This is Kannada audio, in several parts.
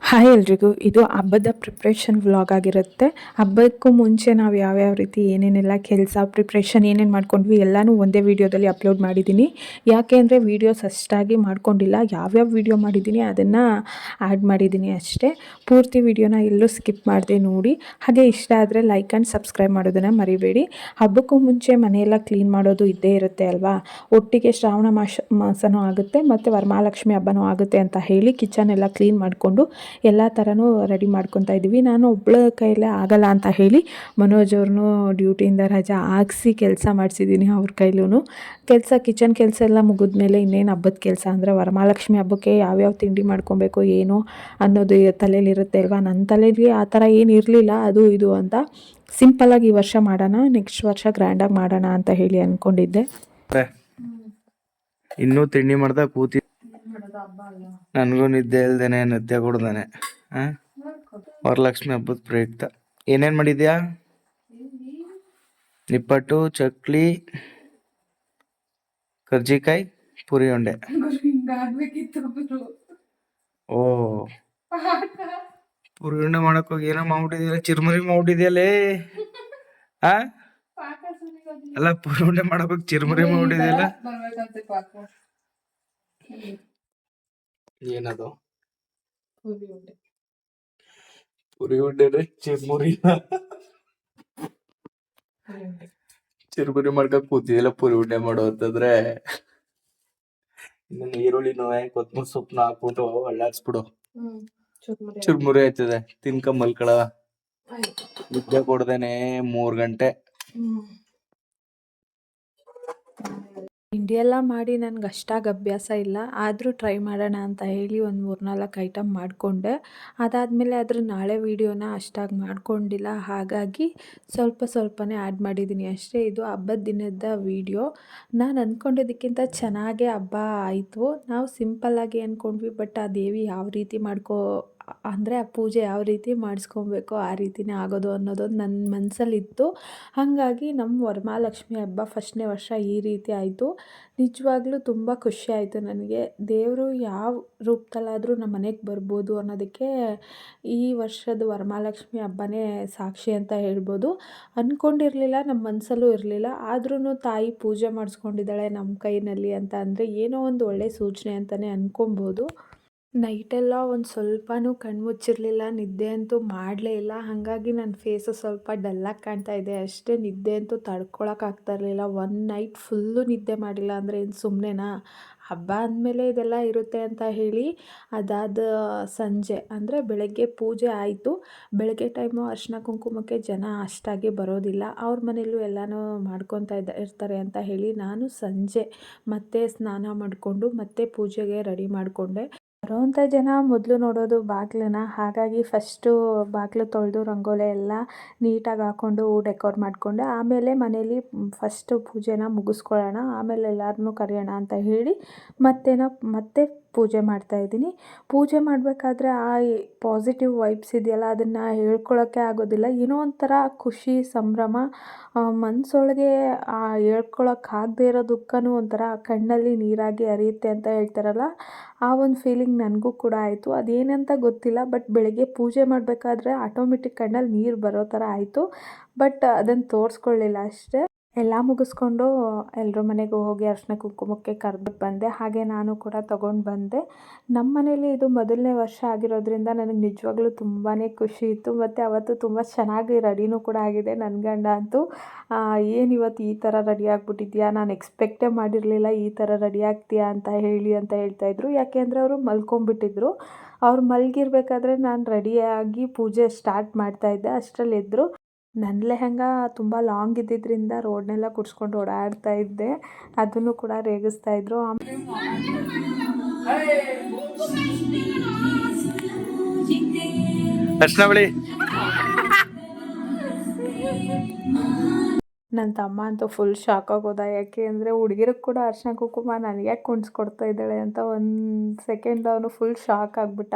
ಹಾಯ್ ಎಲ್ರಿಗೂ, ಇದು ಹಬ್ಬದ ಪ್ರಿಪ್ರೇಷನ್ ವ್ಲಾಗ್ ಆಗಿರುತ್ತೆ. ಹಬ್ಬಕ್ಕೂ ಮುಂಚೆ ನಾವು ಯಾವ್ಯಾವ ರೀತಿ ಏನೇನೆಲ್ಲ ಕೆಲಸ ಪ್ರಿಪ್ರೇಷನ್ ಏನೇನು ಮಾಡ್ಕೊಂಡ್ವಿ ಎಲ್ಲನೂ ಒಂದೇ ವೀಡಿಯೋದಲ್ಲಿ ಅಪ್ಲೋಡ್ ಮಾಡಿದ್ದೀನಿ. ಯಾಕೆ ಅಂದರೆ ವೀಡಿಯೋಸ್ ಅಷ್ಟಾಗಿ ಮಾಡ್ಕೊಂಡಿಲ್ಲ, ಯಾವ್ಯಾವ ವಿಡಿಯೋ ಮಾಡಿದ್ದೀನಿ ಅದನ್ನು ಆ್ಯಡ್ ಮಾಡಿದ್ದೀನಿ ಅಷ್ಟೇ. ಪೂರ್ತಿ ವೀಡಿಯೋನ ಎಲ್ಲೂ ಸ್ಕಿಪ್ ಮಾಡಿದೆ ನೋಡಿ. ಹಾಗೆ ಇಷ್ಟ ಆದರೆ ಲೈಕ್ ಆ್ಯಂಡ್ ಸಬ್ಸ್ಕ್ರೈಬ್ ಮಾಡೋದನ್ನು ಮರಿಬೇಡಿ. ಹಬ್ಬಕ್ಕೂ ಮುಂಚೆ ಮನೆಯೆಲ್ಲ ಕ್ಲೀನ್ ಮಾಡೋದು ಇದ್ದೇ ಇರುತ್ತೆ ಅಲ್ವಾ? ಒಟ್ಟಿಗೆ ಶ್ರಾವಣ ಮಾಸ, ಮಾಸನೂ ಆಗುತ್ತೆ, ಮತ್ತು ವರಮಹಾಲಕ್ಷ್ಮಿ ಹಬ್ಬನೂ ಆಗುತ್ತೆ ಅಂತ ಹೇಳಿ ಕಿಚನ್ ಎಲ್ಲ ಕ್ಲೀನ್ ಮಾಡಿಕೊಂಡು ಎಲ್ಲ ಥರನೂ ರೆಡಿ ಮಾಡ್ಕೊತಾ ಇದ್ದೀವಿ. ನಾನು ಒಬ್ಬಳ ಕೈಲೇ ಆಗಲ್ಲ ಅಂತ ಹೇಳಿ ಮನೋಜ್ ಅವ್ರನ್ನೂ ಡ್ಯೂಟಿಯಿಂದ ರಜಾ ಹಾಕ್ಸಿ ಕೆಲಸ ಮಾಡಿಸಿದ್ದೀನಿ ಅವ್ರ ಕೈಲೂ ಕೆಲಸ ಕಿಚನ್ ಕೆಲಸ ಎಲ್ಲ ಮುಗಿದ್ಮೇಲೆ ಇನ್ನೇನು ಹಬ್ಬದ ಕೆಲಸ ಅಂದರೆ ವರಮಹಾಲಕ್ಷ್ಮಿ ಹಬ್ಬಕ್ಕೆ ಯಾವ್ಯಾವ ತಿಂಡಿ ಮಾಡ್ಕೊಬೇಕು, ಏನು ಅನ್ನೋದು ತಲೆಯಲ್ಲಿರುತ್ತೆ ಅಲ್ವಾ? ನನ್ನ ತಲೆಯಲ್ಲಿ ಆ ಥರ ಏನು ಇರಲಿಲ್ಲ, ಅದು ಇದು ಅಂತ ಸಿಂಪಲ್ಲಾಗಿ ಈ ವರ್ಷ ಮಾಡೋಣ, ನೆಕ್ಸ್ಟ್ ವರ್ಷ ಗ್ರ್ಯಾಂಡಾಗಿ ಮಾಡೋಣ ಅಂತ ಹೇಳಿ ಅಂದ್ಕೊಂಡಿದ್ದೆ ಇನ್ನೂ ತಿಂಡಿ ಮಾಡ್ದಾಗ ಕೂತಿ ನನಗೂ ನಿದ್ದೆ ಇಲ್ದೇನೆ ನಿದ್ದೆ ಕೊಡ್ದಾನೆ ಆ? ವರಲಕ್ಷ್ಮಿ ಹಬ್ಬದ ಪ್ರಯುಕ್ತ. ಏನೇನ್ ಮಾಡಿದ್ಯಾ? ನಿಪ್ಪಟ್ಟು ಚಕ್ಲಿ ಕರ್ಜಿಕಾಯಿ ಪುರಿ ಉಂಡೆ. ಓ. ಪುರಿ ಉಂಡೆ ಮಾಡಕ್ ಹೋಗಿ ಏನೋ ಮಾಡ್ಬಿಟ್ಟಿದ್ಯಲ್ಲ ಚಿರ್ಮುರಿ ಮಾಡ್ಬಿಟ್ಟಿದ್ಯಲ್ಲೇ ಆ? ಅಲ್ಲ ಪುರಿ ಉಂಡೆ ಮಾಡಕ್ ಹೋಗಿ ಚಿರ್ಮುರಿ ಮಾಡ್ಬಿಟ್ಟಿದ್ಯಲ್ಲ ಏನದು? ಪುರಿ ಉಂಡೆ. ಚಿರ್ಮುರಿ. ಚಿರ್ಮುರಿ ಮಾಡ್ಕೊಂಡ್ ಕೂತಿದಿಲ್ಲ ಪುರಿ ಉಂಡೆ ಮಾಡೋ ಅಂತಂದ್ರೆ? ಇನ್ನು ಈರುಳ್ಳಿ ನೋವೆ ಕೊತ್ತಂಬರಿ ಸೊಪ್ಪನ್ನ ಹಾಕ್ಬಿಟ್ಟು ಅಳ್ಳಾಡ್ಸ್ಬಿಡು. ಚುರ್ಮುರಿ ಆಯ್ತದೆ. ತಿನ್ಕ ಮಲ್ಕಳ. ನಿದ್ದೆ ಕೊಡ್ದೇನೆ ಮೂರ್ ಗಂಟೆ. ತಿಂಡಿ ಎಲ್ಲ ಮಾಡಿ ನನಗೆ ಅಷ್ಟಾಗಿ ಅಭ್ಯಾಸ ಇಲ್ಲ, ಆದರೂ ಟ್ರೈ ಮಾಡೋಣ ಅಂತ ಹೇಳಿ ಒಂದು ಮೂರ್ನಾಲ್ಕು ಐಟಮ್ ಮಾಡಿಕೊಂಡೆ. ಅದಾದಮೇಲೆ ಅದ್ರ ನಾಳೆ ವೀಡಿಯೋನ ಅಷ್ಟಾಗಿ ಮಾಡಿಕೊಂಡಿಲ್ಲ, ಹಾಗಾಗಿ ಸ್ವಲ್ಪ ಸ್ವಲ್ಪನೇ ಆ್ಯಡ್ ಮಾಡಿದ್ದೀನಿ. ಅಷ್ಟೇ ಇದು ಹಬ್ಬದ ದಿನದ ವೀಡಿಯೋ. ನಾನು ಅಂದ್ಕೊಂಡಿದ್ದಕ್ಕಿಂತ ಚೆನ್ನಾಗೇ ಹಬ್ಬ ಆಯಿತು. ನಾವು ಸಿಂಪಲ್ಲಾಗಿ ಅಂದ್ಕೊಂಡ್ವಿ ಬಟ್ ಆ ದೇವಿ ಯಾವ ರೀತಿ ಮಾಡ್ಕೋ ಅಂದರೆ ಆ ಪೂಜೆ ಯಾವ ರೀತಿ ಮಾಡಿಸ್ಕೊಬೇಕು, ಆ ರೀತಿನೇ ಆಗೋದು ಅನ್ನೋದೊಂದು ನನ್ನ ಮನಸ್ಸಲ್ಲಿತ್ತು ಹಾಗಾಗಿ ನಮ್ಮ ವರಮಹಾಲಕ್ಷ್ಮಿ ಹಬ್ಬ ಫಸ್ಟ್ನೇ ವರ್ಷ ಈ ರೀತಿ ಆಯಿತು. ನಿಜವಾಗ್ಲೂ ತುಂಬ ಖುಷಿ ಆಯಿತು ನನಗೆ. ದೇವರು ಯಾವ ರೂಪದಲ್ಲಾದರೂ ನಮ್ಮ ಮನೆಗೆ ಬರ್ಬೋದು ಅನ್ನೋದಕ್ಕೆ ಈ ವರ್ಷದ ವರಮಹಾಲಕ್ಷ್ಮಿ ಹಬ್ಬನೇ ಸಾಕ್ಷಿ ಅಂತ ಹೇಳ್ಬೋದು. ಅಂದ್ಕೊಂಡಿರಲಿಲ್ಲ ನಮ್ಮ ಮನಸ್ಸಲ್ಲೂ ಇರಲಿಲ್ಲ. ಆದ್ರೂ ತಾಯಿ ಪೂಜೆ ಮಾಡಿಸ್ಕೊಂಡಿದ್ದಾಳೆ ನಮ್ಮ ಕೈನಲ್ಲಿ ಅಂತ ಅಂದರೆ ಏನೋ ಒಂದು ಒಳ್ಳೆಯ ಸೂಚನೆ ಅಂತಲೇ ಅಂದ್ಕೊಬೋದು ನೈಟೆಲ್ಲ ಒಂದು ಸ್ವಲ್ಪನೂ ಕಣ್ಣು ಮುಚ್ಚಿರಲಿಲ್ಲ, ನಿದ್ದೆ ಅಂತೂ ಮಾಡಲೇ ಇಲ್ಲ. ಹಾಗಾಗಿ ನನ್ನ ಫೇಸು ಸ್ವಲ್ಪ ಡಲ್ಲಾಗಿ ಕಾಣ್ತಾ ಇದೆ. ಅಷ್ಟೇ ನಿದ್ದೆ ಅಂತೂ ತಡ್ಕೊಳಕ್ಕಾಗ್ತಾ ಇರಲಿಲ್ಲ. ಒನ್ ನೈಟ್ ಫುಲ್ಲು ನಿದ್ದೆ ಮಾಡಿಲ್ಲ ಅಂದರೆ ಏನು ಸುಮ್ಮನೆನಾ ಹಬ್ಬ ಅಂದಮೇಲೆ ಇದೆಲ್ಲ ಇರುತ್ತೆ ಅಂತ ಹೇಳಿ ಅದಾದ ಸಂಜೆ, ಅಂದರೆ ಬೆಳಗ್ಗೆ ಪೂಜೆ ಆಯಿತು. ಬೆಳಗ್ಗೆ ಟೈಮು ಅರ್ಶಿನ ಕುಂಕುಮಕ್ಕೆ ಜನ ಅಷ್ಟಾಗಿ ಬರೋದಿಲ್ಲ. ಅವ್ರ ಮನೆಯಲ್ಲೂ ಎಲ್ಲನೂ ಮಾಡ್ಕೊತಾ ಇದ್ದ ಇರ್ತಾರೆ ಅಂತ ಹೇಳಿ ನಾನು ಸಂಜೆ ಮತ್ತೆ ಸ್ನಾನ ಮಾಡಿಕೊಂಡು ಮತ್ತೆ ಪೂಜೆಗೆ ರೆಡಿ ಮಾಡಿಕೊಂಡೆ. ಬರೋವಂಥ ಜನ ಮೊದಲು ನೋಡೋದು ಬಾಗಿಲನ್ನ ಹಾಗಾಗಿ ಫಸ್ಟು ಬಾಗಿಲು ತೊಳೆದು ರಂಗೋಲಿ ಎಲ್ಲ ನೀಟಾಗಿ ಹಾಕ್ಕೊಂಡು ಡೆಕೋರ್ ಮಾಡಿಕೊಂಡು ಆಮೇಲೆ ಮನೇಲಿ ಫಸ್ಟು ಪೂಜೆನ ಮುಗಿಸ್ಕೊಳ್ಳೋಣ, ಆಮೇಲೆ ಎಲ್ಲರನ್ನೂ ಕರೆಯೋಣ ಅಂತ ಹೇಳಿ ಮತ್ತೇನೋ ಮತ್ತೆ ಪೂಜೆ ಮಾಡ್ತಾಯಿದ್ದೀನಿ ಪೂಜೆ ಮಾಡಬೇಕಾದ್ರೆ ಆ ಪಾಸಿಟಿವ್ ವೈಬ್ಸ್ ಇದೆಯಲ್ಲ, ಅದನ್ನು ಹೇಳ್ಕೊಳ್ಳೋಕ್ಕೆ ಆಗೋದಿಲ್ಲ. ಏನೋ ಒಂಥರ ಖುಷಿ, ಸಂಭ್ರಮ ಮನಸ್ಸೊಳಗೆ ಆ ಹೇಳ್ಕೊಳಕ್ಕಾಗದೇ ಇರೋ ದುಃಖನೂ ಒಂಥರ ಕಣ್ಣಲ್ಲಿ ನೀರಾಗಿ ಅರಿಯುತ್ತೆ ಅಂತ ಹೇಳ್ತಾರಲ್ಲ, ಆ ಒಂದು ಫೀಲಿಂಗ್ ನನಗೂ ಕೂಡ ಆಯಿತು. ಅದೇನಂತ ಗೊತ್ತಿಲ್ಲ, ಬಟ್ ಬೆಳಗ್ಗೆ ಪೂಜೆ ಮಾಡಬೇಕಾದ್ರೆ ಆಟೋಮೆಟಿಕ್ ಕಣ್ಣಲ್ಲಿ ನೀರು ಬರೋ ಥರ ಆಯಿತು. ಬಟ್ ಅದನ್ನು ತೋರಿಸ್ಕೊಳ್ಳಿಲ್ಲ ಅಷ್ಟೇ. ಎಲ್ಲ ಮುಗಿಸ್ಕೊಂಡು ಎಲ್ಲರ ಮನೆಗೂ ಹೋಗಿ ಅರಿಶಿನ ಕುಂಕುಮಕ್ಕೆ ಕರೆದು ಬಂದೆ. ಹಾಗೆ ನಾನು ಕೂಡ ತೊಗೊಂಡು ಬಂದೆ. ನಮ್ಮ ಮನೇಲಿ ಇದು ಮೊದಲನೇ ವರ್ಷ ಆಗಿರೋದ್ರಿಂದ ನನಗೆ ನಿಜವಾಗ್ಲೂ ತುಂಬಾ ಖುಷಿ ಇತ್ತು. ಮತ್ತು ಅವತ್ತು ತುಂಬ ಚೆನ್ನಾಗಿ ರೆಡಿನೂ ಕೂಡ ಆಗಿದೆ ನನ್ನ ಗಂಡ ಅಂತೂ. ಏನು ಇವತ್ತು ಈ ಥರ ರೆಡಿ ಆಗಿಬಿಟ್ಟಿದ್ಯಾ? ನಾನು ಎಕ್ಸ್ಪೆಕ್ಟೇ ಮಾಡಿರಲಿಲ್ಲ ಈ ಥರ ರೆಡಿ ಆಗ್ತೀಯಾ ಅಂತ ಹೇಳಿ ಅಂತ ಹೇಳ್ತಾಯಿದ್ರು ಯಾಕೆ ಅಂದರೆ ಅವರು ಮಲ್ಕೊಂಬಿಟ್ಟಿದ್ರು ಅವ್ರು ಮಲಗಿರ್ಬೇಕಾದ್ರೆ ನಾನು ರೆಡಿಯಾಗಿ ಪೂಜೆ ಸ್ಟಾರ್ಟ್ ಮಾಡ್ತಾಯಿದ್ದೆ ಅಷ್ಟರಲ್ಲಿ ಎದ್ದರು ನನ್ನ ಲೆಹಂಗ ತುಂಬ ಲಾಂಗ್ ಇದ್ದಿದ್ದರಿಂದ ರೋಡ್ನೆಲ್ಲ ಕುಡ್ಸ್ಕೊಂಡು ಓಡಾಡ್ತಾ ಇದ್ದೆ. ಅದನ್ನು ಕೂಡ ರೇಗಿಸ್ತಾ ಇದ್ರು. ನನ್ನ ತಮ್ಮ ಅಂತೂ ಫುಲ್ ಶಾಕ್ ಆಗೋದ. ಯಾಕೆ ಅಂದರೆ ಹುಡುಗಿರಿಗೆ ಕೂಡ ಅರ್ಶಿನ ಕುಕುಮ ನನಗೆ ಯಾಕೆ ಕುಣಿಸ್ಕೊಡ್ತಾ ಇದ್ದಾಳೆ ಅಂತ ಒಂದು ಸೆಕೆಂಡ್ ಅವನು ಫುಲ್ ಶಾಕ್ ಆಗಿಬಿಟ್ಟ.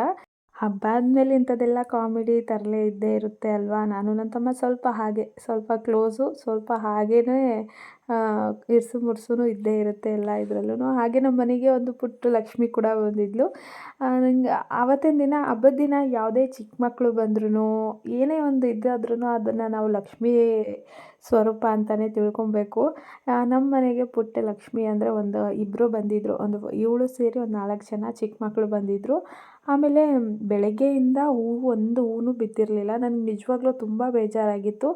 ಹಬ್ಬ ಆದಮೇಲೆ ಇಂಥದ್ದೆಲ್ಲ ಕಾಮಿಡಿ ತರಲೇ ಇದ್ದೇ ಇರುತ್ತೆ ಅಲ್ವಾ? ನಾನು ನನ್ನ ತಮ್ಮ ಸ್ವಲ್ಪ ಹಾಗೆ, ಸ್ವಲ್ಪ ಕ್ಲೋಸು ಸ್ವಲ್ಪ ಹಾಗೇ ಇರ್ಸು ಮುರ್ಸುನು ಇದ್ದೇ ಇರುತ್ತೆ ಎಲ್ಲ ಇದರಲ್ಲೂ ಹಾಗೆ ನಮ್ಮ ಮನೆಗೆ ಒಂದು ಪುಟ್ಟ ಲಕ್ಷ್ಮಿ ಕೂಡ ಬಂದಿದ್ಲು. ನಂಗೆ ಆವತ್ತಿನ ದಿನ, ಹಬ್ಬದ ದಿನ ಯಾವುದೇ ಚಿಕ್ಕ ಮಕ್ಕಳು ಬಂದ್ರೂ ಏನೇ ಒಂದು ಇದಾದ್ರೂ ಅದನ್ನು ನಾವು ಲಕ್ಷ್ಮೀ ಸ್ವರೂಪ ಅಂತಲೇ ತಿಳ್ಕೊಬೇಕು. ನಮ್ಮ ಮನೆಗೆ ಪುಟ್ಟ ಲಕ್ಷ್ಮಿ ಅಂದರೆ ಒಂದು ಇಬ್ಬರು ಬಂದಿದ್ದರು ಒಂದು, ಇವಳು ಸೇರಿ ಒಂದು ನಾಲ್ಕು ಜನ ಚಿಕ್ಕ ಮಕ್ಕಳು ಬಂದಿದ್ದರು ಆಮೇಲೆ ಬೆಳಗ್ಗೆಯಿಂದ ಹೂವು, ಒಂದು ಹೂವು ಬಿದ್ದಿರಲಿಲ್ಲ. ನನಗೆ ನಿಜವಾಗ್ಲೂ ತುಂಬ ಬೇಜಾರಾಗಿತ್ತು.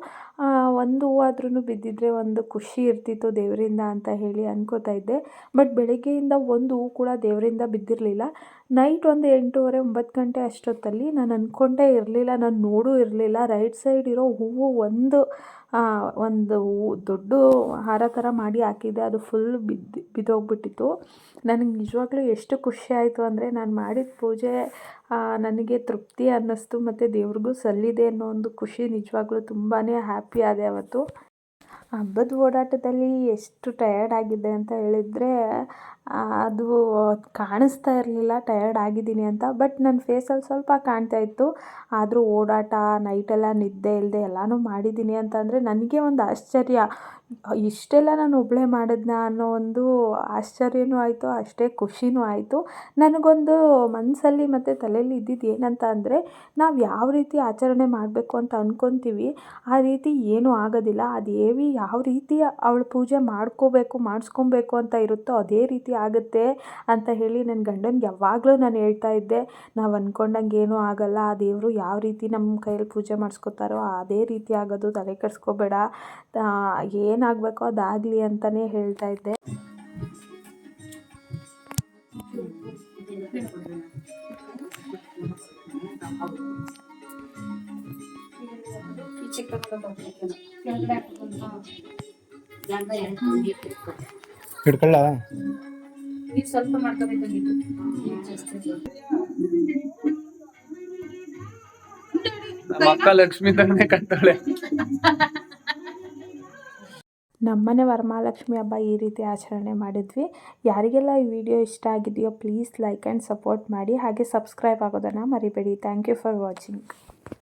ಒಂದು ಹೂವಾದ್ರೂ ಬಿದ್ದಿದ್ದರೆ ಒಂದು ಖುಷಿ ಇರ್ತಿತ್ತು ದೇವರಿಂದ ಅಂತ ಹೇಳಿ ಅನ್ಕೋತಾ ಇದ್ದೆ. ಬಟ್ ಬೆಳಗ್ಗೆಯಿಂದ ಒಂದು ಹೂ ಕೂಡ ದೇವರಿಂದ ಬಿದ್ದಿರಲಿಲ್ಲ. ನೈಟ್ ಒಂದು ಎಂಟೂವರೆ, ಒಂಬತ್ತು ಗಂಟೆ ಅಷ್ಟೊತ್ತಲ್ಲಿ ನಾನು ಅಂದ್ಕೊಂಡೇ ಇರಲಿಲ್ಲ. ನಾನು ನೋಡೂ ಇರಲಿಲ್ಲ. ರೈಟ್ ಸೈಡ್ ಇರೋ ಹೂವು ಒಂದು ಒಂದು ದೊಡ್ಡ ಹಾರ ಥರ ಮಾಡಿ ಹಾಕಿದ್ದೆ. ಅದು ಫುಲ್ ಬಿದ್ದು, ಬಿದ್ದೋಗ್ಬಿಟ್ಟಿತ್ತು. ನನಗೆ ನಿಜವಾಗ್ಲೂ ಎಷ್ಟು ಖುಷಿ ಆಯಿತು ಅಂದರೆ ನಾನು ಮಾಡಿದ ಪೂಜೆ ನನಗೆ ತೃಪ್ತಿ ಅನ್ನಿಸ್ತು ಮತ್ತು ದೇವ್ರಿಗೂ ಸಲ್ಲಿದೆ ಅನ್ನೋ ಒಂದು ಖುಷಿ ನಿಜವಾಗ್ಲೂ ತುಂಬಾ ಹ್ಯಾಪಿ ಆದೆ ಅವತ್ತು. ಹಬ್ಬದ ಓಡಾಟದಲ್ಲಿ ಎಷ್ಟು ಟಯರ್ಡ್ ಆಗಿದ್ದೆ ಅಂತ ಹೇಳಿದರೆ ಅದು ಕಾಣಿಸ್ತಾ ಇರಲಿಲ್ಲ ಟಯರ್ಡ್ ಆಗಿದ್ದೀನಿ ಅಂತ. ಬಟ್ ನನ್ನ ಫೇಸಲ್ಲಿ ಸ್ವಲ್ಪ ಕಾಣ್ತಾ ಇತ್ತು. ಆದರೂ ಓಡಾಟ ನೈಟೆಲ್ಲ ನಿದ್ದೆ ಇಲ್ಲದೆ ಎಲ್ಲನೂ ಮಾಡಿದ್ದೀನಿ ಅಂತಂದರೆ, ನನಗೆ ಒಂದು ಆಶ್ಚರ್ಯ. ಇಷ್ಟೆಲ್ಲ ನಾನು ಒಬ್ಬಳೇ ಮಾಡಿದ್ನಾ ಅನ್ನೋ ಒಂದು ಆಶ್ಚರ್ಯನೂ ಆಯಿತು, ಅಷ್ಟೇ ಖುಷಿನೂ ಆಯಿತು. ನನಗೊಂದು ಮನಸ್ಸಲ್ಲಿ ಮತ್ತು ತಲೆಯಲ್ಲಿ ಇದ್ದಿದ್ದು ಏನಂತ ಅಂದರೆ, ನಾವು ಯಾವ ರೀತಿ ಆಚರಣೆ ಮಾಡಬೇಕು ಅಂತ ಅಂದ್ಕೊತೀವಿ ಆ ರೀತಿ ಏನೂ ಆಗೋದಿಲ್ಲ. ಆ ದೇವಿ ಯಾವ ರೀತಿ ಅವಳು ಪೂಜೆ ಮಾಡ್ಕೋಬೇಕು, ಮಾಡಿಸ್ಕೊಬೇಕು ಅಂತ ಇರುತ್ತೋ ಅದೇ ರೀತಿ ಆಗುತ್ತೆ ಅಂತ ಹೇಳಿ ನನ್ನ ಗಂಡನಿಗೆ ಯಾವಾಗಲೂ ನಾನು ಹೇಳ್ತಾ ಇದ್ದೆ. ನಾವು ಅಂದ್ಕೊಂಡಂಗೆ ಏನೂ ಆಗೋಲ್ಲ, ಆ ದೇವರು ಯಾವ ರೀತಿ ನಮ್ಮ ಕೈಯಲ್ಲಿ ಪೂಜೆ ಮಾಡಿಸ್ಕೋತಾರೋ ಅದೇ ರೀತಿ ಆಗೋದು, ತಲೆ ಕೆಡಿಸ್ಕೋಬೇಡ. ಏನಾಗಬೇಕೋ ಅದಾಗಲಿ ಅಂತಲೇ ಹೇಳ್ತಾ ಇದ್ದೆ. ಹಿಡ್ಕೊಳ್ಳ? ಸ್ವಲ್ಪ ಮಾಡ್ಕೋಬೇಕಾಗಿತ್ತು ನಮ್ಮ ಅಕ್ಕ ಲಕ್ಷ್ಮಿ ತಾನೇ ನಮ್ಮನೆ ವರಮಹಾಲಕ್ಷ್ಮಿ ಹಬ್ಬ ಈ ರೀತಿ ಆಚರಣೆ ಮಾಡಿದ್ವಿ. ಯಾರಿಗೆಲ್ಲ ಈ ವಿಡಿಯೋ ಇಷ್ಟ ಆಗಿದೆಯೋ ಪ್ಲೀಸ್ ಲೈಕ್ ಆ್ಯಂಡ್ ಸಪೋರ್ಟ್ ಮಾಡಿ. ಹಾಗೆ ಸಬ್ಸ್ಕ್ರೈಬ್ ಆಗೋದನ್ನು ಮರಿಬೇಡಿ. Thank you for watching